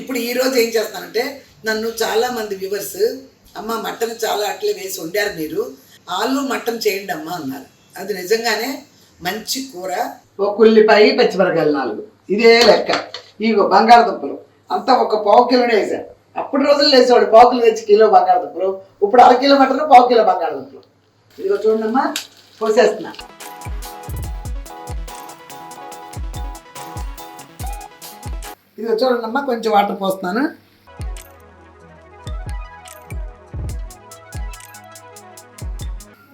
ఇప్పుడు ఈరోజు ఏం చేస్తానంటే నన్ను చాలా మంది వ్యూవర్స్ అమ్మ మటన్ చాలా అట్లే వేసి వండారు మీరు ఆలు మటన్ చేయండి అమ్మ అన్నారు. అది నిజంగానే మంచి కూర. ఒక ఉల్లిపాయ పచ్చిమిరకాయలు నాలుగు. ఇదే లెక్క. ఇగో బంగాళదుంపలు. అంతా ఒక పావు కిలోనే వేసాడు అప్పుడు రోజులు వేసేవాడు పావు కిలో తెచ్చి కిలో బంగాళదుంపలు. ఇప్పుడు అర కిలో మటన్ పావు కిలో బంగాళదుంపలు. ఇదిగో చూడమ్మా పోసేస్తున్నా ఇది చూడండమ్మా కొంచెం వాటర్ పోస్తున్నాను.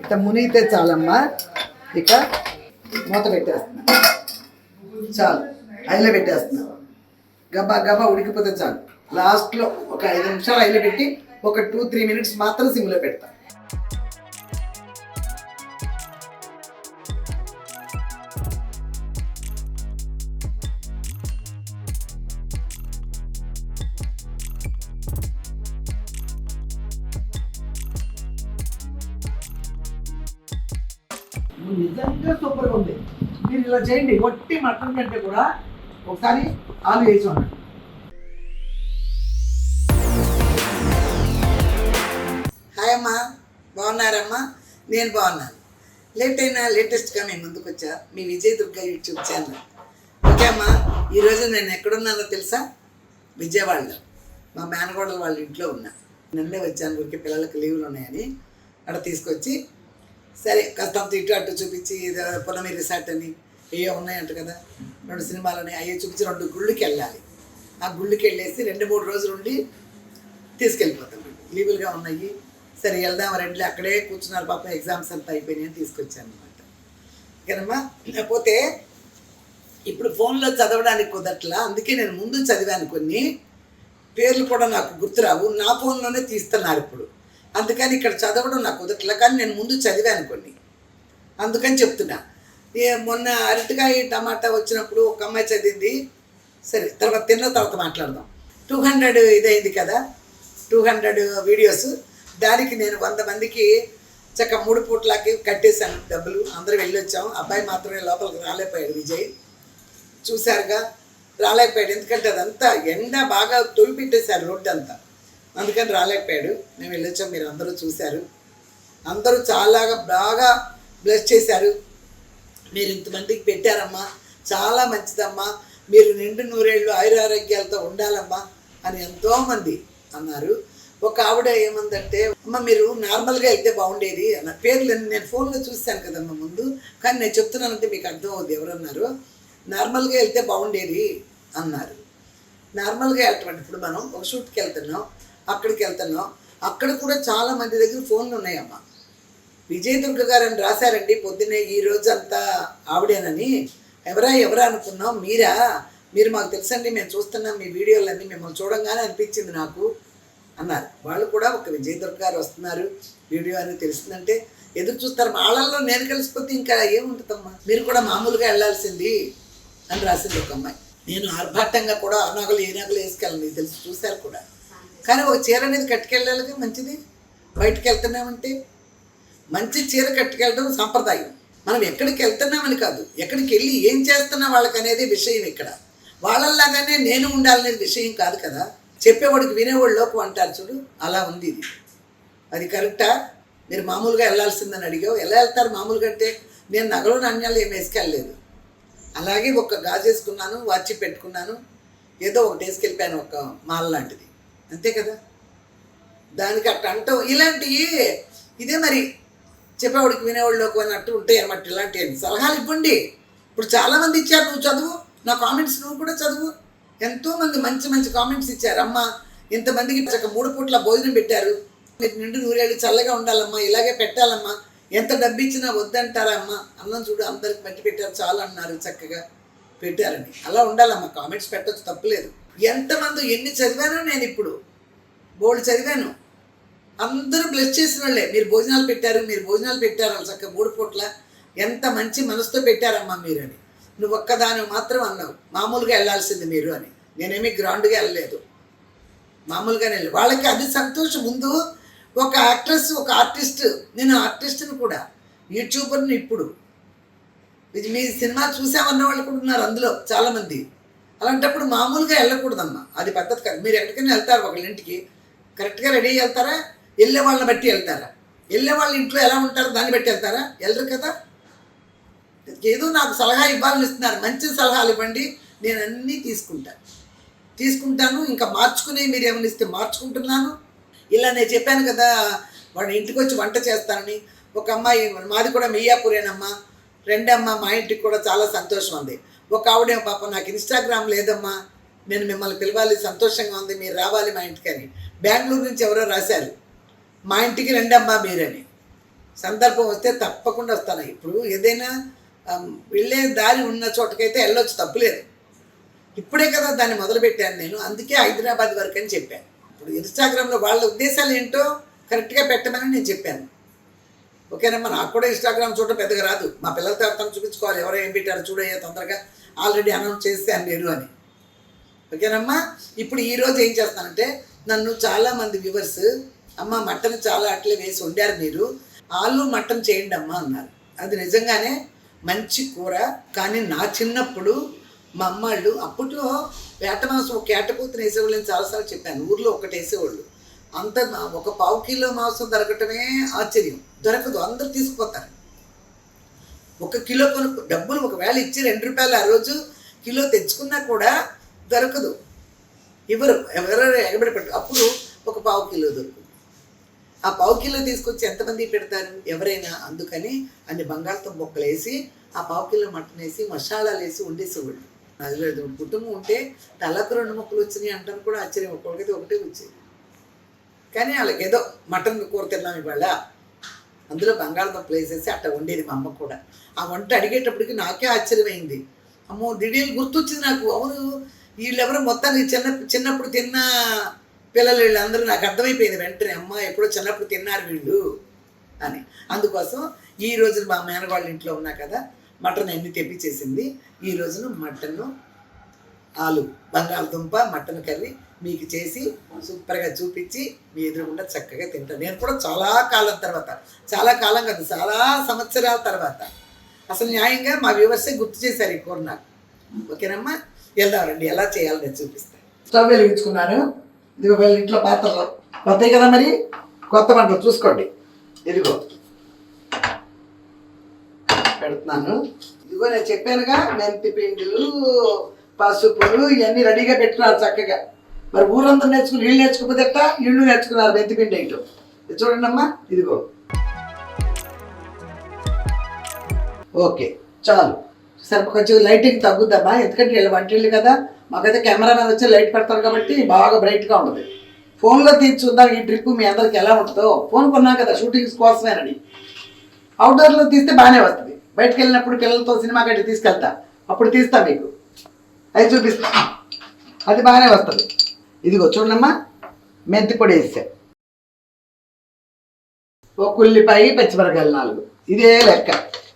ఇక మునిగితే చాలమ్మా. ఇక మూత పెట్టేస్తున్నా చాలు ఐలో పెట్టేస్తున్నా గబా గబా ఉడికిపోతే చాలు. లాస్ట్లో ఒక ఐదు నిమిషాలు ఐలో పెట్టి ఒక టూ త్రీ మినిట్స్ మాత్రం సిమ్లో పెడతాను ఇలా చేయండి. ఒట్టి మటన్ కంటే కూడా ఒకసారి ఆలు వేసి ఉండండి. హాయ్ అమ్మా. బాగున్నారమ్మా? నేను బాగున్నాను. లేట్ అయినా లేటెస్ట్గా మేము ముందుకు వచ్చా. మీ Vijay Durga YouTube channel. Okay అమ్మా ఈరోజు నేను ఎక్కడున్నానో తెలుసా? విజయవాడలో. మా మేనగోడల వాళ్ళ ఇంట్లో ఉన్నా. నిన్నే వచ్చాను ఊరికి పిల్లలకు లీవ్లు ఉన్నాయని. అక్కడ తీసుకొచ్చి సరే కాస్తంత ఇటు అటు చూపించి పొలమి రిసార్ట్ అని ఏవో ఉన్నాయంట కదా? రెండు సినిమాలని అయ్యే చూపించి రెండు గుళ్ళకి వెళ్ళాలి ఆ గుళ్ళకి వెళ్ళేసి రెండు మూడు రోజులు ఉండి తీసుకెళ్ళిపోతాం లీవులుగా ఉన్నాయి. సరే వెళ్దాం రెండు. అక్కడే కూర్చున్నారు పాప ఎగ్జామ్స్ అంతా అయిపోయినాయి అని తీసుకొచ్చాను అనమాట కదమ్మా పోతే ఇప్పుడు ఫోన్లో చదవడానికి కుదరట్లా? అందుకే నేను ముందు చదివాను కొన్ని. పేర్లు కూడా నాకు గుర్తురావు. నా ఫోన్లోనే తీస్తున్నారు ఇప్పుడు. అందుకని ఇక్కడ చదవడం నాకు కుదరట్లా. కానీ నేను ముందు చదివాను కొన్ని. అందుకని చెప్తున్నా. మొన్న అరటికాయ టమాటా వచ్చినప్పుడు ఒక అమ్మాయి చదివింది. సరే తర్వాత తిన్న తర్వాత మాట్లాడదాం. టూ హండ్రెడ్ ఇదైంది కదా? Two hundred videos. దానికి నేను వంద మందికి చక్క మూడు పూట్లకి కట్టేశాను డబ్బులు. అందరూ వెళ్ళొచ్చాం. అబ్బాయి మాత్రమే లోపలికి రాలేకపోయాడు విజయ్. చూశారుగా రాలేకపోయాడు. ఎందుకంటే అదంతా ఎండ బాగా తొలిపెట్టేశారు రోడ్డు అంతా అందుకని రాలేకపోయాడు. మేము వెళ్ళొచ్చాం. మీరు అందరూ చూశారు. అందరూ చాలా బాగా బ్లెస్ చేశారు. మీరు ఇంతమందికి పెట్టారమ్మా. చాలా మంచిదమ్మా. మీరు నిండు నూరేళ్ళు ఆయురారోగ్యాలతో ఉండాలమ్మా అని ఎంతోమంది అన్నారు. ఒక ఆవిడ ఏమందంటే అమ్మ మీరు నార్మల్గా అయితే బాగుండేది అన్న పేర్లు నేను ఫోన్లో చూశాను కదమ్మా ముందు. కానీ నేను చెప్తున్నానంటే మీకు అర్థం అవుద్ది ఎవరన్నారు. నార్మల్గా వెళ్తే బాగుండేది అన్నారు. నార్మల్గా వెళ్ళటం ఇప్పుడు మనం ఒక షూట్కి వెళ్తున్నాం అక్కడికి వెళ్తున్నాం. అక్కడ కూడా చాలా మంది దగ్గర ఫోన్లు ఉన్నాయమ్మా. విజయ్ దుర్గ గారు అని రాశారండి. పొద్దున్నే ఈ రోజు అంతా ఆవిడేనని. ఎవరా ఎవరా అనుకున్నాం? మీరా? మీరు మాకు తెలుసండి మేము చూస్తున్నాం మీ వీడియోలన్నీ మిమ్మల్ని చూడంగానే అనిపించింది నాకు. అన్నారు. వాళ్ళు కూడా ఒక విజయ్ దుర్గ గారు వస్తున్నారు. వీడియో అని తెలిసిందంటే ఎదురు చూస్తారు. వాళ్ళల్లో నేను కలిసిపోతే ఇంకా ఏముంటుందమ్మా? మీరు కూడా మామూలుగా వెళ్ళాల్సింది అని రాసింది ఒక అమ్మాయి. నేను ఆర్భాటంగా కూడా ఆ నగలు ఏ నగలు వేసుకెళ్ళను. తెలుసు చూశారు కూడా. కానీ ఒక చీర అనేది కట్టుకెళ్ళాలిగా మంచిది. బయటకు వెళ్తున్నామంటే మంచి చీర కట్టుకెళ్ళడం సాంప్రదాయం. మనం ఎక్కడికి వెళ్తున్నామని కాదు ఎక్కడికి వెళ్ళి ఏం చేస్తున్నా వాళ్ళకి అనేది విషయం ఇక్కడ. వాళ్ళలాగానే నేను ఉండాలనేది విషయం కాదు కదా. చెప్పేవాడికి వినేవాడు లోపు అంటారు చూడు అలా ఉంది ఇది. అది కరెక్టా? మీరు మామూలుగా వెళ్ళాల్సిందని అడిగావు. ఎలా వెళ్తారు మామూలుగా అంటే నేను నగలు నాణ్యాలు ఏమి వేసుకెళ్ళలేదు. అలాగే ఒక గాజు వేసుకున్నాను వాచి పెట్టుకున్నాను ఏదో ఒకటి వేసుకెళ్ళిపోయాను ఒక మాల లాంటిది. అంతే కదా? దానికి అట్ట అంటాం ఇలాంటివి ఇదే మరి చెప్పేవాడికి వినేవాళ్ళలోకి అన్నట్టు ఉంటాయి అన్నమాట ఇలాంటివి సలహాలు ఇవ్వండి. ఇప్పుడు చాలామంది ఇచ్చారు నువ్వు చదువు నా కామెంట్స్ నువ్వు కూడా చదువు. ఎంతోమంది మంచి మంచి కామెంట్స్ ఇచ్చారు. అమ్మ ఇంతమందికి మూడు పూట్ల భోజనం పెట్టారు. మీరు నిండు నూరేళ్ళు చల్లగా ఉండాలమ్మా ఇలాగే పెట్టాలమ్మా. ఎంత డబ్బు ఇచ్చినా వద్దంటారా అమ్మ? అన్నం చూడు అందరికి మట్టి పెట్టారు చాలా అన్నారు చక్కగా పెట్టారని. అలా ఉండాలమ్మా కామెంట్స్ పెట్టచ్చు తప్పులేదు. ఎంతమంది ఎన్ని చదివానో నేను ఇప్పుడు. బోర్డు చదివాను. అందరూ బ్లెస్ చేసిన వాళ్ళే మీరు భోజనాలు పెట్టారు మీరు భోజనాలు పెట్టారు అని చక్కగా మూడు పూట్ల ఎంత మంచి మనసుతో పెట్టారమ్మా మీరు అని నువ్వు ఒక్కదాని మాత్రం అన్నావు. మామూలుగా వెళ్ళాల్సింది మీరు అని. నేనేమి గ్రౌండ్గా వెళ్ళలేదు. మామూలుగానే వెళ్ళి వాళ్ళకి అది సంతోషం. ముందు ఒక యాక్ట్రెస్ ఒక ఆర్టిస్ట్ నేను ఆర్టిస్ట్ని కూడా యూట్యూబర్ని ఇప్పుడు. ఇది మీ సినిమా చూసామన్న వాళ్ళు కూడా ఉన్నారు అందులో చాలామంది. అలాంటప్పుడు మామూలుగా వెళ్ళకూడదమ్మా. అది పద్ధతి కాదు. మీరు ఎక్కడికైనా వెళ్తారు ఒకళ్ళ ఇంటికి. కరెక్ట్గా రెడీ వెళ్తారా? వెళ్ళే వాళ్ళని బట్టి వెళ్తారా? వెళ్ళే వాళ్ళ ఇంట్లో ఎలా ఉంటారో దాన్ని బట్టి వెళ్తారా? వెళ్ళరు కదా? ఏదో నాకు సలహా ఇవ్వాలని ఇస్తున్నారు. మంచి సలహాలు ఇవ్వండి. నేను అన్నీ తీసుకుంటాను తీసుకుంటాను. ఇంకా మార్చుకునే మీరు ఏమైనా ఇస్తే మార్చుకుంటున్నాను. ఇలా నేను చెప్పాను కదా వాడు ఇంటికి వచ్చి వంట చేస్తానని ఒక అమ్మాయి మాది కూడా మియాపూరేనమ్మా. రెండమ్మ మా ఇంటికి కూడా చాలా సంతోషం ఉంది. ఒక ఆవిడే పాప నాకు ఇన్స్టాగ్రామ్ లేదమ్మా. నేను మిమ్మల్ని పిలవాలి సంతోషంగా ఉంది మీరు రావాలి మా ఇంటికి అని బెంగళూరు నుంచి ఎవరో రాశారు. మా ఇంటికి రెండమ్మా మీరని. సందర్భం వస్తే తప్పకుండా వస్తాను. ఇప్పుడు ఏదైనా వెళ్ళే దారి ఉన్న చోటకైతే వెళ్ళొచ్చు తప్పులేదు ఇప్పుడే కదా దాన్ని మొదలుపెట్టాను నేను. అందుకే హైదరాబాద్ వరకు అని చెప్పాను. ఇప్పుడు ఇన్స్టాగ్రామ్లో వాళ్ళ ఉద్దేశాలు ఏంటో కరెక్ట్గా పెట్టమని నేను చెప్పాను. ఓకేనమ్మా నాకు కూడా ఇన్స్టాగ్రామ్ చూడటం పెద్దగా రాదు. మా పిల్లలతో ఎవరితో చూపించుకోవాలి. ఎవరో ఏం పెట్టారో చూడయ్యా తొందరగా ఆల్రెడీ అనౌన్స్ చేస్తాను నేను అని. ఓకేనమ్మా ఇప్పుడు ఈరోజు ఏం చేస్తానంటే నన్ను చాలామంది వ్యూవర్స్ అమ్మ మటన్ చాలా అట్లే వేసి వండారు మీరు. ఆలు మటన్ చేయండి అమ్మ అన్నారు. అది నిజంగానే మంచి కూర. కానీ నా చిన్నప్పుడు మా అమ్మాళ్ళు అప్పట్లో వేట మాంసం ఒక కేటకూతుని వేసేవాళ్ళు నేను చాలాసార్లు చెప్పాను. ఊర్లో ఒకటి వేసేవాళ్ళు. అంత మా- ఒక పావు కిలో మాంసం దొరకటమే ఆశ్చర్యం. దొరకదు అందరూ తీసుకుపోతారు. ఒక కిలో కొనుక్కు డబ్బులు ఒకవేళ ఇచ్చి రెండు రూపాయలు ఆ రోజు కిలో తెచ్చుకున్నా కూడా దొరకదు. ఇవ్వరు ఎవరు ఎగబడి పెట్టు అప్పుడు ఒక పావు కిలో దొరుకు ఆ పావు కిలో తీసుకొచ్చి ఎంతమంది పెడతారు? ఎవరైనా. అందుకని అన్ని బంగాళదుంప ముక్కలు వేసి ఆ పావు కిలో మటన్ వేసి మసాలాలు వేసి వండేసేవాళ్ళు. అది లేదు కుటుంబం ఉంటే తలకు రెండు ముక్కలు వచ్చినాయి అంటారు కూడా ఆశ్చర్యం. ఒక్కొక్కటి ఒకటే వచ్చేది. కానీ వాళ్ళకి ఏదో మటన్ కూర తిన్నాం ఇవాళ. అందులో బంగాళదుంపలు వేసేసి అట్లా వండేది మా అమ్మ కూడా. ఆ వంట అడిగేటప్పటికి నాకే ఆశ్చర్యమైంది. అమ్మో దిడీలు గుర్తొచ్చింది నాకు. అవును వీళ్ళెవరో మొత్తానికి చిన్న చిన్నప్పుడు తిన్న పిల్లలు వీళ్ళందరూ నాకు అర్థమైపోయింది వెంటనే అమ్మ ఎప్పుడో చిన్నప్పుడు తిన్నారు వీళ్ళు అని. అందుకోసం ఈ రోజున మా మేనగాళ్ళ ఇంట్లో ఉన్నా కదా మటన్ అన్ని తెప్పించేసింది. ఈ రోజున మటన్ ఆలు బంగాళదుంప మటన్ కర్రీ మీకు చేసి సూపర్గా చూపించి మీ ఎదురుగుండా చక్కగా తింటాను. నేను కూడా చాలా కాలం తర్వాత చాలా కాలం కాదు చాలా సంవత్సరాల తర్వాత. అసలు న్యాయంగా మా వ్యూవర్సే గుర్తు చేశారు ఈ కూర నాకు ఓకేనమ్మా? వెళ్దాం రండి ఎలా చేయాలో నేను చూపిస్తాను. స్టవ్ వెలిగించుకున్నాను. ఇదిగో వీళ్ళ ఇంట్లో పాత్రలు. కొత్తవి కదా మరి? కొత్త వంటలు చూసుకోండి. ఇదిగో. పెడుతున్నాను. ఇదిగో నేను చెప్పానుగా మెంతి పిండిలు పసుపులు ఇవన్నీ రెడీగా పెట్టుకున్నారు చక్కగా. మరి ఊరంతా నేర్చుకుని వీళ్ళు నేర్చుకోకపోతే ఎట్టా ఇళ్ళు నేర్చుకున్నారు మెంతి పిండి ఇటు. ఇది చూడండి అమ్మా ఇదిగో. ఓకే చాలు. సరే కొంచెం లైటింగ్ తగ్గుద్దమ్మా ఎందుకంటే వీళ్ళు వంటిళ్ళు కదా. మాకైతే కెమెరా మీద వచ్చి లైట్ పెడతారు కాబట్టి బాగా బ్రైట్గా ఉంటుంది. ఫోన్లో తీసి చూద్దాం ఈ ట్రిప్ మీ అందరికి ఎలా ఉంటుందో. ఫోన్ కొన్నాం కదా షూటింగ్స్ కోసమేనని. అవుట్డోర్లో తీస్తే బాగానే వస్తుంది. బయటకు వెళ్ళినప్పుడు పిల్లలతో సినిమా కట్టి తీసుకెళ్తా. అప్పుడు తీస్తా మీకు. అది చూపిస్తా. అది బాగానే వస్తుంది. ఇదిగో చూడమ్మా మెంతి పొడి వేసా. ఒక ఉల్లిపాయ పచ్చిమిరకాయలు నాలుగు. ఇదే లెక్క.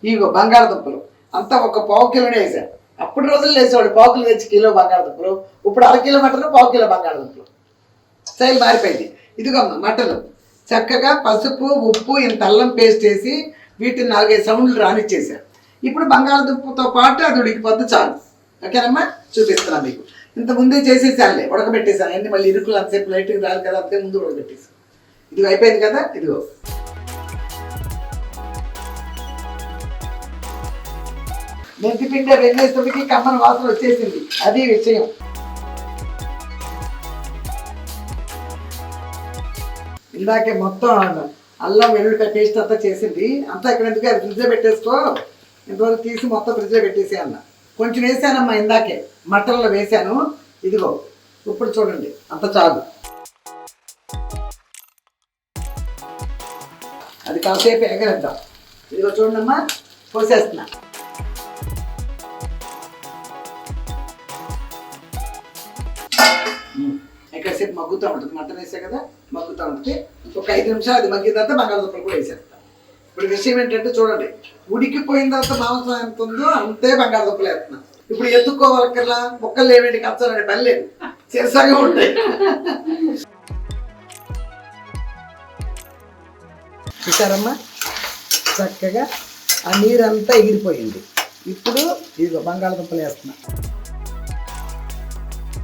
ఇదిగో బంగాళదుంపలు. అంతా ఒక పావు కిలోనే వేసాను అప్పుడు రోజులు వేసేవాడు పావు కిలో తెచ్చి కిలో బంగాళదుంపలు. ఇప్పుడు అర కిలో మటన్ పావు కిలో బంగాళదుంపలు. స్టైల్ మారిపోయింది. ఇదిగో మటన్. చక్కగా పసుపు ఉప్పు ఇంత అల్లం పేస్ట్ వేసి వీటిని నాలుగైదు సౌండ్లు రానిచ్చేసాను ఇప్పుడు బంగాళదుంపతో పాటు అది ఉడికిపోతే చాలు. ఓకేనమ్మా? చూపిస్తున్నా మీకు. ఇంత ముందే చేసేసానులే ఉడకబెట్టేసాను అన్ని మళ్ళీ ఇరుకులు అంతసేపు లైట్గా రాదు కదా అంతే ముందు ఉడకబెట్టేసాను ఇదిగో అయిపోయింది కదా? ఇదిగో. మెంతి పిండి కమ్మన వాసన వచ్చేసింది. అది విషయం. ఇందాకే మొత్తం అల్లం వెల్లుల్లిపాయ పేస్ట్ అంతా చేసింది. అంతా ఇక్కడ ఎందుకు అది ఫ్రిడ్జ్లో పెట్టేసుకో? ఇంతవరకు తీసి మొత్తం ఫ్రిడ్జ్లో పెట్టేసే అన్న. కొంచెం వేసానమ్మా ఇందాకే. మటన్లో వేసాను. ఇదిగో ఇప్పుడు చూడండి. అంత చాలు. అది కాసేపు ఎగరేద్దాం. ఇదిగో చూడండమ్మా పోసేస్తున్నా. ఎక్కడసేపు మగ్గుతూ ఉంటుంది. మటన్ వేసా కదా మగ్గుతూ ఉంటుంది ఒక ఐదు నిమిషాలు అది మగ్గిన తర్వాత బంగాళదుంపలు కూడా వేసేస్తాం. ఇప్పుడు విషయం ఏంటంటే చూడండి ఉడికిపోయిన తర్వాత మాంసం ఎంత ఉందో అంతే బంగాళదుంపలు వేస్తున్నాం. ఇప్పుడు ఎత్తుక్కోవాలక్కర్లా మొక్కలు ఏమేంటి కచ్చాలంటే పని లేదు. చేసాగా ఉంటాయి. చూసారమ్మా? చక్కగా ఆ నీరంతా ఎగిరిపోయింది. ఇప్పుడు ఇదిగో బంగాళదుంపలు వేస్తున్నా.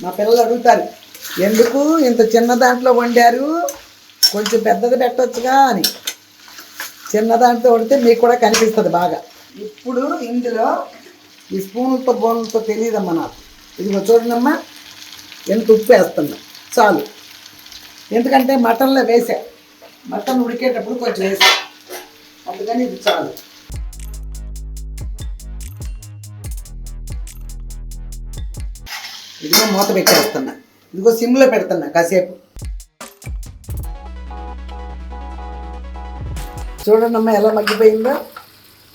మా పిల్లలు అడుగుతారు ఎందుకు ఇంత చిన్న దాంట్లో వండారు? కొంచెం పెద్దది పెట్టచ్చుగా అని. చిన్న దాంట్లో వండితే మీకు కూడా కనిపిస్తుంది బాగా. ఇప్పుడు ఇందులో ఈ స్పూన్లతో బోన్లతో తెలియదమ్మా నాకు. ఇదిగో చూడండమ్మా. ఎంత ఉప్పు వేస్తున్నా. చాలు. ఎందుకంటే మటన్లో వేసా. మటన్ ఉడికేటప్పుడు కొంచెం వేసా. అందుకని ఇది చాలు. ఇదిగో మూత పెట్టేస్తున్నా. ఇదిగో సిమ్లో పెడుతున్నా కాసేపు. చూడండి ఎలా మగ్గిపోయిందో.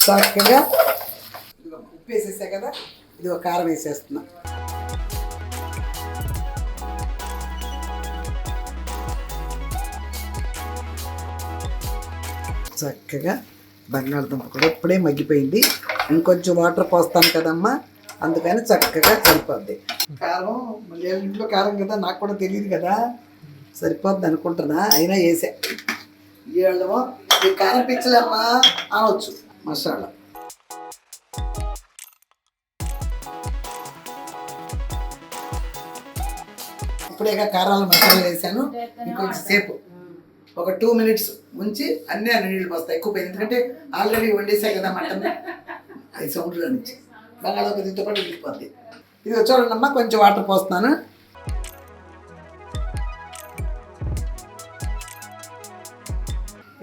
చక్కగా. ఉప్పు వేసేసా కదా ఇది ఒక కారం వేసేస్తున్నా. చక్కగా బంగాళదుంప కూడా ఇప్పుడే మగ్గిపోయింది. ఇంకొంచెం వాటర్ పోస్తాను కదమ్మా అందుకని చక్కగా సరిపోద్ది కారం మళ్ళీ ఇంట్లో కారం కదా నాకు కూడా తెలియదు కదా. సరిపోద్ది అనుకుంటున్నా అయినా వేసా. వీళ్ళేమో ఈ కారం పిచ్చలేమ్మా అనవచ్చు మసాలా. ఇప్పుడే కారాల మసాలా వేసాను ఇంకొంచెం సేపు. ఒక టూ మినిట్స్ ఉంచి అన్నీ అన్ని నీళ్ళు పోస్తాయి ఎక్కువ పోయింది. ఎందుకంటే ఆల్రెడీ వండేసాయి కదా మటన్. అది సౌండ్లో నుంచి బంగాళాదుంప దీంతో పాటు ఉడికిపోద్ది ఇది చూడండి అమ్మా కొంచెం వాటర్ పోస్తున్నాను.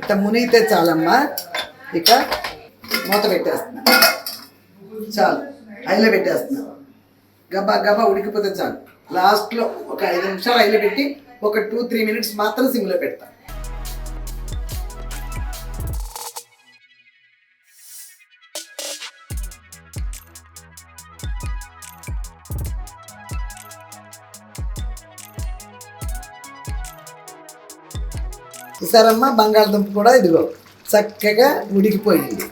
ఇట్లా మునిగితే చాలమ్మా. ఇక మూత పెట్టేస్తున్నా. చాలు ఐలో పెట్టేస్తున్నా. గబా గబా ఉడికిపోతే చాలు. లాస్ట్లో ఒక ఐదు నిమిషాలు ఐలో పెట్టి ఒక టూ త్రీ మినిట్స్ మాత్రం సిమ్లో పెడతాను చూసారమ్మా బంగాళదుంప కూడా ఇదిగో చక్కగా ఉడికిపోయింది.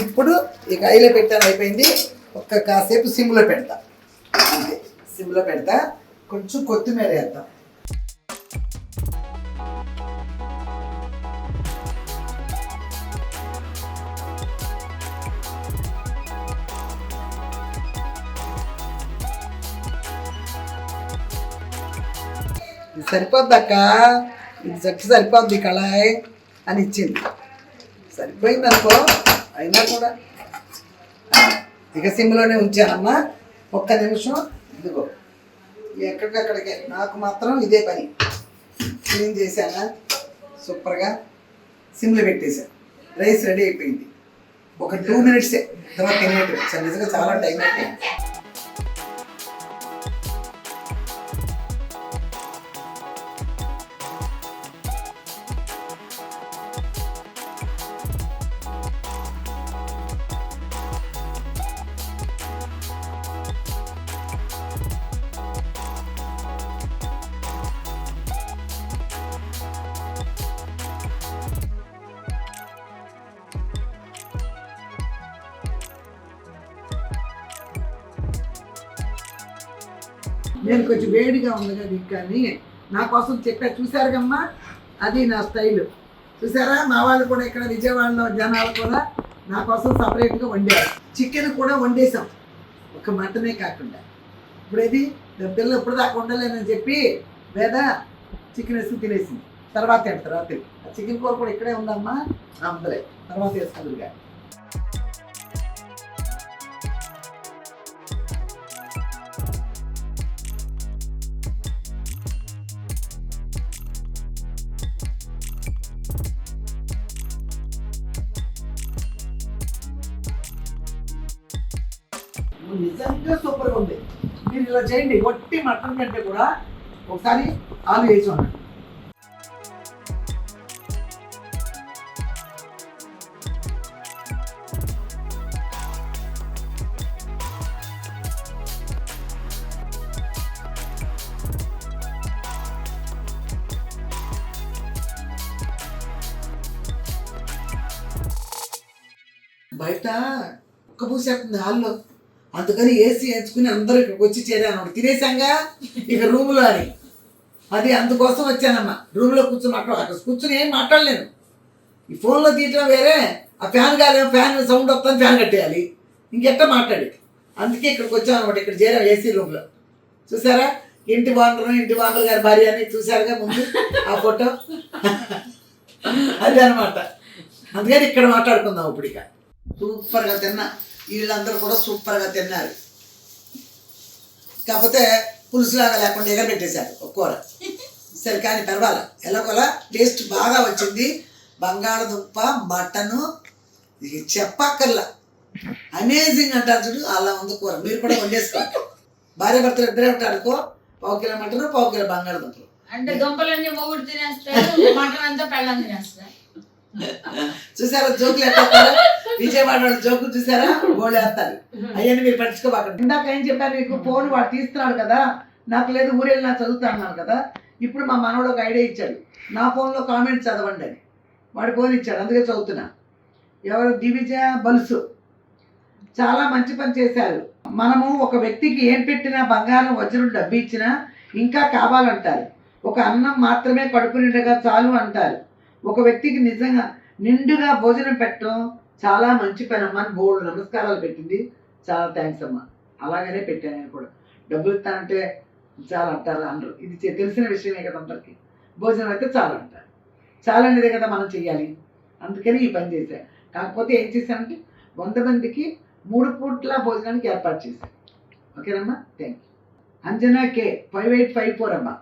ఇప్పుడు ఇక ఐలో పెట్టాను అయిపోయింది. ఒక్క కాసేపు సిమ్లో పెడతా. అంతే సిమ్లో పెడతా. కొంచెం కొత్తిమీర వేద్దాం. ఇది ఇది చచ్చి సరిపోద్ది కళాయి అని ఇచ్చింది. సరిపోయింది అనుకో అయినా కూడా. ఇక సిమ్లోనే ఉంచానమ్మా. ఒక్క నిమిషం. ఇదిగో ఎక్కడికక్కడికే. నాకు మాత్రం ఇదే పని. క్లీన్ చేశానా? సూపర్గా. సిమ్లు పెట్టేశాను రైస్ రెడీ అయిపోయింది. ఒక టూ మినిట్సే. తర్వాత తినేటట్టు నిజంగా చాలా టైం అయిపోయింది నేను కొంచెం వేడిగా ఉంది కదా కానీ నా కోసం చెప్పా చూశారు కమ్మా? అది నా స్టైల్. చూసారా మా వాళ్ళు కూడా ఇక్కడ విజయవాడలో జనాలు కూడా నా కోసం సపరేట్గా వండారు. చికెన్ కూడా వండేసాం ఒక మటనే కాకుండా. ఇప్పుడు ఇది పిల్లలు ఇప్పుడు దాకా వండలేనని చెప్పి వేద చికెన్ వేసుకుని తినేసింది. తర్వాత తింటారు తర్వాత చికెన్ కూర కూడా ఇక్కడే ఉందమ్మా. అందులే తర్వాత వేసుకుందిగా నిజంగా సూపర్గా ఉంది. మీరు ఇలా చేయండి. ఒట్టి మటన్ కంటే కూడా ఒకసారి ఆలు వేసి ఉండండి. బయట ఒక్క పూసేస్తుంది హాల్లో అందుకని ఏసీ వేసుకుని అందరూ ఇక్కడికి వచ్చి చేరాను. తినేసాంగా ఇక రూములో అని. అది అందుకోసం వచ్చానమ్మా. రూమ్లో కూర్చొని అక్కడ అక్కడ కూర్చొని ఏం మాట్లాడలేను. ఈ ఫోన్లో తీయటం వేరే ఆ ఫ్యాన్ కాలేమో ఫ్యాన్ సౌండ్ వస్తాను ఫ్యాన్ కట్టేయాలి. ఇంకెట్ట మాట్లాడేది అందుకే ఇక్కడికి వచ్చాను అనమాట ఇక్కడ చేరాం ఏసీ రూమ్లో. చూసారా? ఇంటి బాండరు ఇంటి బాండరు గారి భార్య అని చూశారుగా ముందు ఆ ఫోటో? అది అనమాట అందుకని ఇక్కడ మాట్లాడుకుందాం ఇప్పుడు ఇక. సూపర్గా తిన్నా. వీళ్ళందరూ కూడా సూపర్గా తిన్నారు. కాకపోతే పులుసులాగా లేకుండా ఎగరబెట్టేశారు ఒక కూర. సరే కానీ పర్వాలే. ఎలాగోలా టేస్ట్ బాగా వచ్చింది. బంగాళదుంప మటను ఇది చెప్పక్కర్లా. అమేజింగ్ అంటారు చూడు అలా ఉంది కూర. మీరు కూడా వండేసుకోండి. భార్య భర్తలు ఇద్దరే ఉంటారు పావు కిలో మటను పావు కిలో బంగాళదుంపలు. అంటే దుంపలన్నీ మొగుడు తినేస్తాడు మటన్ అంతా పెళ్ళం తినేస్తాడు చూసారా? జోకులు ఎత్తారా విజయవాడ వాళ్ళు జోకులు చూసారా? గోళ్ళు వేస్తారు. అయ్యని మీరు పట్టించుకోబాకండి. ఇందాక ఏం చెప్పాను మీకు ఫోన్ వాడు తీస్తున్నాడు కదా. నాకు లేదు ఊరెళ్ళి నా చదువుతా అన్నాను కదా. ఇప్పుడు మా మనవడు ఒక ఐడియా ఇచ్చాడు. నా ఫోన్లో కామెంట్ చదవండి అని. వాడు ఫోన్ ఇచ్చాడు అందుకే చదువుతున్నా. ఎవరు? దివిజయ బలుసు. చాలా మంచి పని చేశారు. మనము ఒక వ్యక్తికి ఏం పెట్టినా బంగారం వజ్రం డబ్బు ఇచ్చినా ఇంకా కావాలంటారు. ఒక అన్నం మాత్రమే కడుపు నిండగా చాలు అంటారు. ఒక వ్యక్తికి నిజంగా నిండుగా భోజనం పెట్టడం చాలా మంచి పని అమ్మ అని బోర్డు నమస్కారాలు పెట్టింది. చాలా థ్యాంక్స్ అమ్మా. అలాగనే పెట్టాను నేను కూడా. డబ్బులు ఇస్తానంటే చాలా అంటారు అందరూ. ఇది తెలిసిన విషయమే కదా అందరికీ. భోజనం అయితే చాలా అంటారు. చాలా అనేది కదా మనం చెయ్యాలి. అందుకని ఈ పని చేశాను కాకపోతే ఏం చేశానంటే వంద మందికి మూడు పూట్ల భోజనానికి ఏర్పాటు చేశాను ఓకేనమ్మా? Thank you Anjana K five eight five four అమ్మా.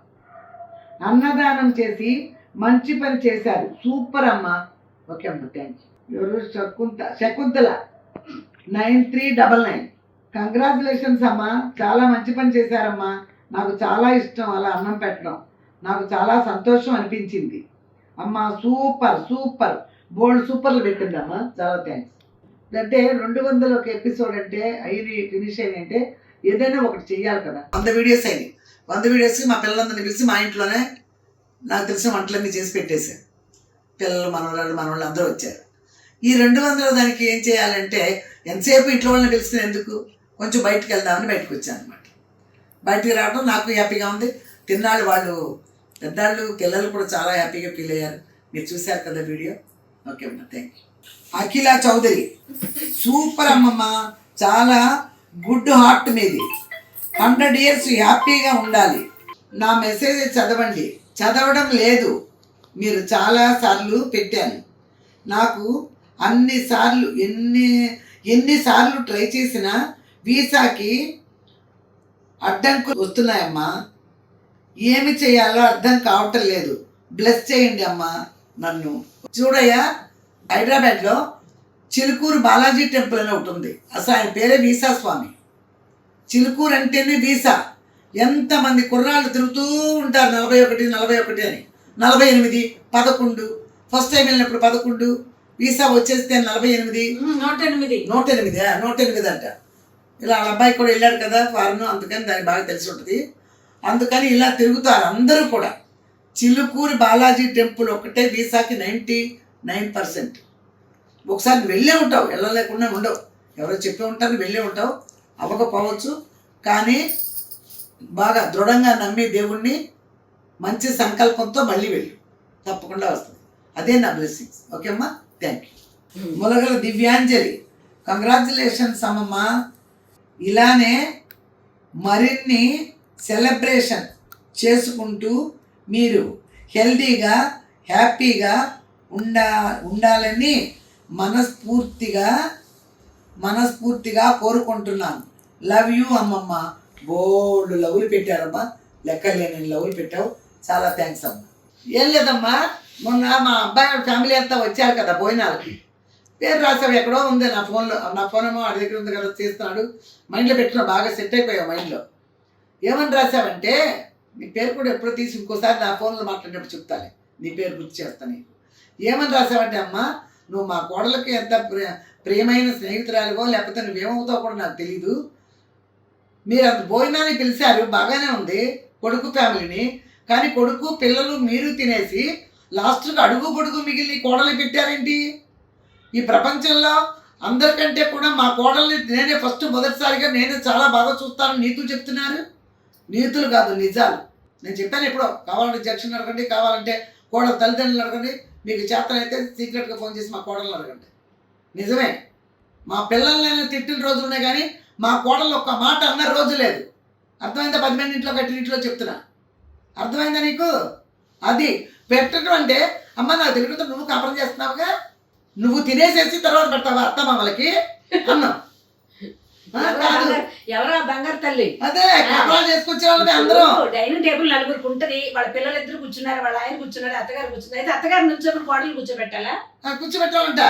అన్నదానం చేసి మంచి పని చేశారు. సూపర్ అమ్మా. ఓకే అమ్మ థ్యాంక్ యూ ఎవరు శకుంత Shakuntala. Nine three double nine. Congratulations అమ్మా. చాలా మంచి పని చేశారమ్మా. నాకు చాలా ఇష్టం అలా అన్నం పెట్టడం. నాకు చాలా సంతోషం అనిపించింది. అమ్మ సూపర్ సూపర్. బోల్డ్ సూపర్లు పెట్టిందమ్మా చాలా థ్యాంక్స్ అంటే రెండు వందల ఒక ఎపిసోడ్ అంటే అయ్యి ఫినిష్ అయ్యి అంటే ఏదైనా ఒకటి చెయ్యాలి కదా. వంద వీడియోస్ అయినాయి. వంద వీడియోస్కి మా పిల్లలందరినీ పిలిచి మా ఇంట్లోనే నాకు తెలిసిన వంటలన్నీ చేసి పెట్టేశాను పిల్లలు మనవరాలు మనవాళ్ళు అందరూ వచ్చారు. ఈ రెండు వందల దానికి ఏం చేయాలంటే ఎంతసేపు ఇంట్లో వాళ్ళని పిలిచిన ఎందుకు కొంచెం బయటకు వెళ్దామని బయటకు వచ్చాను అనమాట బయటికి రావడం నాకు హ్యాపీగా ఉంది. తిన్నాళ్ళు వాళ్ళు పెద్దాళ్ళు పిల్లలు కూడా చాలా హ్యాపీగా ఫీల్ అయ్యారు. మీరు చూశారు కదా వీడియో? ఓకే అమ్మ thank you Akhila Chowdary super అమ్మమ్మ చాలా గుడ్ హార్ట్ మీది. హండ్రెడ్ ఇయర్స్ హ్యాపీగా ఉండాలి. నా మెసేజ్ చదవండి. చదవడం లేదు. మీరు చాలా సార్లు పెట్టాను. నాకు అన్ని సార్లు ఎన్ని ఎన్నిసార్లు ట్రై చేసినా వీసాకి అడ్డంకులు వస్తున్నాయమ్మా. ఏమి చేయాలో అర్థం కావటం లేదు. బ్లెస్ చేయండి అమ్మా నన్ను. చూడయ్యా హైదరాబాద్లో చిలుకూరు బాలాజీ టెంపుల్ అని ఒకటి ఉంది. అసలు ఆయన పేరే వీసా స్వామి. చిలుకూరు అంటేనే వీసా. ఎంతమంది కుర్రాళ్ళు తిరుగుతూ ఉంటారు నలభై ఒకటి నలభై ఒకటి అని. నలభై ఎనిమిది పదకొండు. ఫస్ట్ టైం వెళ్ళినప్పుడు పదకొండు. వీసా వచ్చేస్తే నలభై ఎనిమిది. నూట ఎనిమిది. నూట ఎనిమిది నూట ఎనిమిది అంట. ఇలా వాళ్ళ అబ్బాయి కూడా వెళ్ళాడు కదా ఫారెన్ అందుకని దానికి బాగా తెలిసి ఉంటుంది. అందుకని ఇలా తిరుగుతారు అందరూ కూడా. చిలుకూరి బాలాజీ టెంపుల్ ఒకటే వీసాకి నైంటీ నైన్ పర్సెంట్. ఒకసారి వెళ్ళే ఉంటావు వెళ్ళలేకుండా ఉండవు. ఎవరో చెప్పే ఉంటారు వెళ్ళే ఉంటావు. అవ్వకపోవచ్చు. కానీ బాగా దృఢంగా నమ్మి దేవుణ్ణి మంచి సంకల్పంతో మళ్ళీ వెళ్ళు. తప్పకుండా వస్తుంది. అదే నా బ్లెస్సింగ్స్ ఓకే అమ్మా thank you Mulagala Divyanjali. Congratulations అమ్మమ్మ. ఇలానే మరిన్ని సెలబ్రేషన్ చేసుకుంటూ మీరు హెల్దీగా హ్యాపీగా ఉండా ఉండాలని మనస్ఫూర్తిగా మనస్ఫూర్తిగా కోరుకుంటున్నాను. లవ్ యూ అమ్మమ్మ. బోల్డ్ లవ్లు పెట్టారమ్మా. లెక్కలేని లవ్లు పెట్టావు. చాలా థ్యాంక్స్ అమ్మా. ఏం లేదమ్మా. మొన్న మా అబ్బాయి ఫ్యామిలీ అంతా వచ్చారు కదా భోజనాలకి పేరు రాసావు ఎక్కడో ఉంది నా ఫోన్లో నా ఫోన్ ఏమో వాడి దగ్గర ఉంది కదా చేస్తున్నాడు మైండ్లో పెట్టుకున్నా బాగా సెట్ అయిపోయావు మైండ్లో ఏమని రాసావంటే నీ పేరు కూడా ఎప్పుడో తీసి ఇంకోసారి నా ఫోన్లో మాట్లాడినప్పుడు చెప్తాను నీ పేరు గుర్తు చేస్తాను నీకు. ఏమని రాసావంటే అమ్మా నువ్వు మా కోడలకి ఎంత ప్రియమైన స్నేహితురాలుగో లేకపోతే నువ్వేమవుతావు కూడా నాకు తెలీదు. మీరు అంత భోజనానికి పిలిచారు బాగానే ఉంది కొడుకు ఫ్యామిలీని. కానీ కొడుకు పిల్లలు మీరు తినేసి లాస్ట్కి అడుగు పొడుగు మిగిలిన కోడలు పెట్టారేంటి? ఈ ప్రపంచంలో అందరికంటే కూడా మా కోడల్ని నేనే ఫస్ట్ మొదటిసారిగా నేనే చాలా బాగా చూస్తాను నీతులు చెప్తున్నారు. నీతులు కాదు నిజాలు. నేను చెప్పాను ఎప్పుడో కావాలంటే జంక్షన్ అడగండి కావాలంటే కోడలు తల్లిదండ్రులు అడగండి మీకు చేతనైతే సీక్రెట్గా ఫోన్ చేసి మా కోడలను అడగండి. నిజమే. మా పిల్లల్ని తిట్టిన రోజులునే కానీ మా కోడలు ఒక్క మాట అన్న రోజు లేదు. అర్థమైందా? పది మంది ఇంట్లో కట్టిన ఇంట్లో చెప్తున్నా. అర్థమైందా నీకు? అది పెట్టడం అంటే అమ్మ నాకు తెలియదు నువ్వు కాపురం చేస్తున్నావుగా? నువ్వు తినేసేసి తర్వాత పెడతావా అత్త మామలకి? అన్నాం. ఎవరా బంగారు తల్లి? అదే కాపురాలు చేసుకొచ్చే వాళ్ళని అందరం. డైనింగ్ టేబుల్ నలుగురికి ఉంటది వాళ్ళ పిల్లలు ఇద్దరు కూర్చున్నారు వాళ్ళ ఆయన కూర్చున్నారు అత్తగారు కూర్చున్నారు. అయితే అత్తగారు నుంచొని కోడలు కూర్చోబెట్టాలా? కూర్చోబెట్టాలంట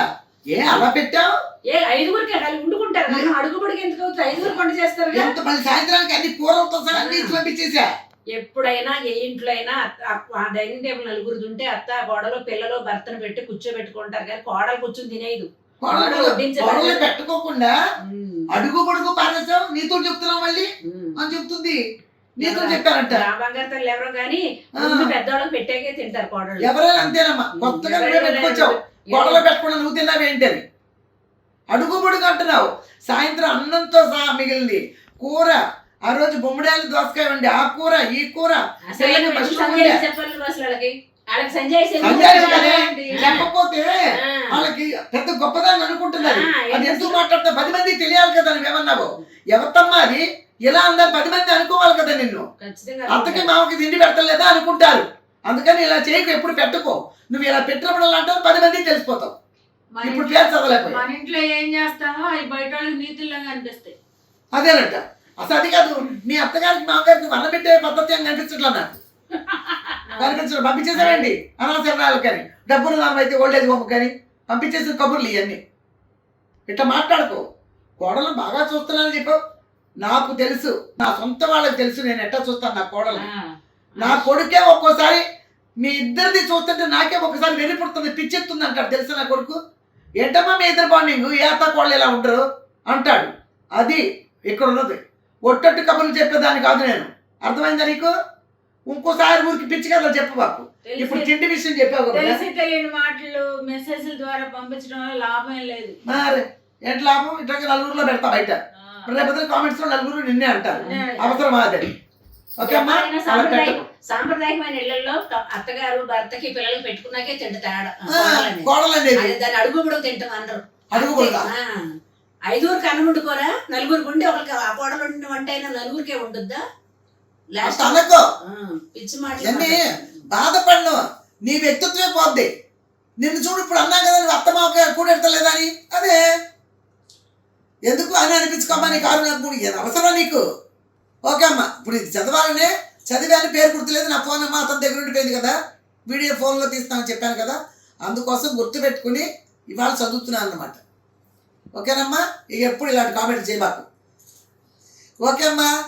ఏ అలా పెట్టావు? ఏ ఐదుగురికి కలిగి వండుకుంటారు. మనం అడుగుబడికి ఎందుకు అవుతుంది? ఐదుగురు వంట చేస్తారు ఎంత మళ్ళీ సాయంత్రానికి అన్ని కూరలతో సహా అన్ని పంపించేసా. ఎప్పుడైనా ఏ ఇంట్లో అయినా ఆ- డైనింగ్ టేబుల్ నలుగురిది ఉంటే అత్త కోడలు పిల్లలు భర్తను పెట్టి కూర్చోబెట్టుకుంటారు కానీ కోడలు కూర్చొని తినేది. పెట్టుకోకుండా అడుగు పొడుగు పారేసావు? నీతో చెప్తున్నావు మళ్ళీ? అని చెప్తుంది. నీతో చెప్పారంట. బంగారు తల్లి ఎవరో. ముందు పెద్దవాళ్ళకి పెట్టాకే తింటారు కోడలు ఎవరైనా అంతేనమ్మా. కొత్తగా పెట్టుకొచ్చావు. గొడవలో పెట్టకుండా నువ్వు తిన్నావు ఏంటి అని? అడుగు పొడుగు అంటున్నావు. సాయంత్రం అన్నంతో సహా మిగిలింది. కూర ఆ రోజు బొమ్మడాయలు దోసకాయ ఉండి ఆ కూర ఈ కూర చెప్పకపోతే. వాళ్ళకి పెద్ద గొప్పదాన్ని అనుకుంటున్నారు. అది ఎందుకు? మాట్లాడితే పది మందికి తెలియాలి కదా నువ్వేమన్నావు ఎవరితమ్మా అది? ఇలా అందరు పది మంది అనుకోవాలి కదా నిన్ను? అత్తకి మామకి తిండి పెడతలేదా అనుకుంటారు. అందుకని ఇలా చేయకు ఎప్పుడు పెట్టుకో. నువ్వు ఇలా పెట్టినప్పుడు అంటావు పది మందికి తెలిసిపోతావు. ఇప్పుడు పేరు చదవలేకపోయా మన ఇంట్లో ఏం చేస్తామో అవి బయట నీతుల్లాగా అనిపిస్తాయి. అదేనంట. అసలు అది కాదు మీ అత్తగారికి మామగారికి నువ్వు పెట్టే పద్ధతి అని కనిపించట్లా నాకు. కనిపించడం పంపించేసారండి అనవసరాలు కానీ డబ్బులు నాన్న అయితే ఓల్డేజ్ హోమ్ కానీ పంపించేసిన కబుర్లు ఇవన్నీ ఇట్లా మాట్లాడుకో. కోడలు బాగా చూస్తున్నానని చెప్పావు. నాకు తెలుసు. నా సొంత వాళ్ళకి తెలుసు నేను ఎట్లా చూస్తాను నా కోడలు నా కొడుకే ఒక్కోసారి మీ ఇద్దరిది చూస్తుంటే నాకే ఒకసారి వెరిపుడుతుంది పిచ్చెత్తుంది అంటాడు. తెలుసా నా కొడుకు? ఏంటమ్మా మీ ఇద్దరు బాండింగ్ ఏ అత్త కోళ్ళు ఇలా ఉంటారు? అంటాడు. అది ఇక్కడ ఉన్నది. ఒట్టొట్టు కబుర్లు చెప్పేదాన్ని కాదు నేను. అర్థమైందా నీకు? ఇంకోసారి ఊరికి పిచ్చి కథలు చెప్పు బాపు ఇప్పుడు తిండి విషయం చెప్పావు కదా. తెలిసి తెలియని మాటలు మెసేజ్ల ద్వారా పంపించడం వల్ల లాభం లేదు. మరి ఎట్లా లాభం? ఇట్లా నలుగురిలో పెడతా బయట. రేపు కామెంట్స్లో నలుగురు నిన్నే అంటారు. అవసరం అదే? సాంప్రదాయకమైన ఇళ్ళలో అత్తగారు భర్తకి పిల్లలకి పెట్టుకున్నాకే తింట తేడా ఆ, కోడలని. కోడలు అనేది. అది దాన్ని అడుగు కూడా తింటాం అందరూ అడుగు. ఐదుగురికి అన్నం వండుకోరా నలుగురికి ఉండి ఒకరికి ఆ కోడలు వంట అయినా నలుగురికే అనుకో పిచ్చి మాట్లాడుతుంది. బాధపడను. నీ వ్యక్తిత్వమే పోద్ది. నిన్ను చూడు ఇప్పుడు అన్నా కదా నువ్వు అత్తమావ కూడెడతలేదా అని? అదే. ఎందుకు అని అనిపించుకోమ్మా నీ కారు నాకు అవసరం నీకు? ఓకే అమ్మా. ఇప్పుడు ఇది చదవాలనే చదివాని పేరు గుర్తులేదు. నా ఫోన్ అమ్మ అతని దగ్గర ఉండిపోయింది కదా. వీడియో ఫోన్లో తీస్తామని చెప్పాను కదా. అందుకోసం గుర్తుపెట్టుకుని ఇవాళ చదువుతున్నాను అన్నమాట. ఓకేనమ్మా? ఇక ఎప్పుడు ఇలాంటి కామెంట్ చేయబాకు ఓకే అమ్మా.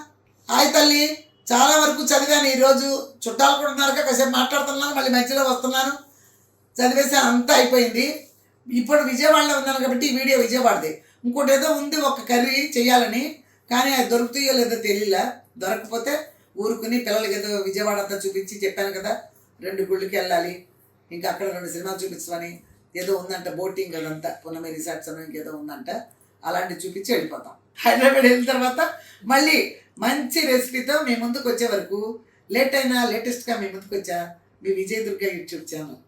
హాయ్ తల్లి. చాలా వరకు చదివాను ఈరోజు. చుట్టాలు కూడా ఉన్నారు కదా, కాసేపు మాట్లాడుతున్నాను. మళ్ళీ మధ్యలో వస్తున్నాను. చదివేసి అంతా అయిపోయింది. ఇప్పుడు విజయవాడలో ఉన్నాను కాబట్టి ఈ వీడియో విజయవాడది. ఇంకోటి ఏదో ఉంది ఒక కర్రీ చేయాలని కానీ అది దొరుకుతాయో లేదో తెలియలా దొరకకపోతే ఊరుకుని పిల్లలకి ఏదో విజయవాడ అంతా చూపించి చెప్పాను కదా రెండు గుళ్ళకి వెళ్ళాలి ఇంకా అక్కడ రెండు సినిమాలు చూపించమని ఏదో ఉందంట బోటింగ్ అదంతా పునమే రిసార్ట్స్ అని ఇంకేదో ఉందంట అలాంటివి చూపించి వెళ్ళిపోతాం. హైదరాబాద్ వెళ్ళిన తర్వాత మళ్ళీ మంచి రెసిపీతో మీ ముందుకు వచ్చే వరకు లేట్ అయినా లేటెస్ట్గా మీ ముందుకు వచ్చా మీ విజయ్ దుర్గా యూట్యూబ్ ఛానల్.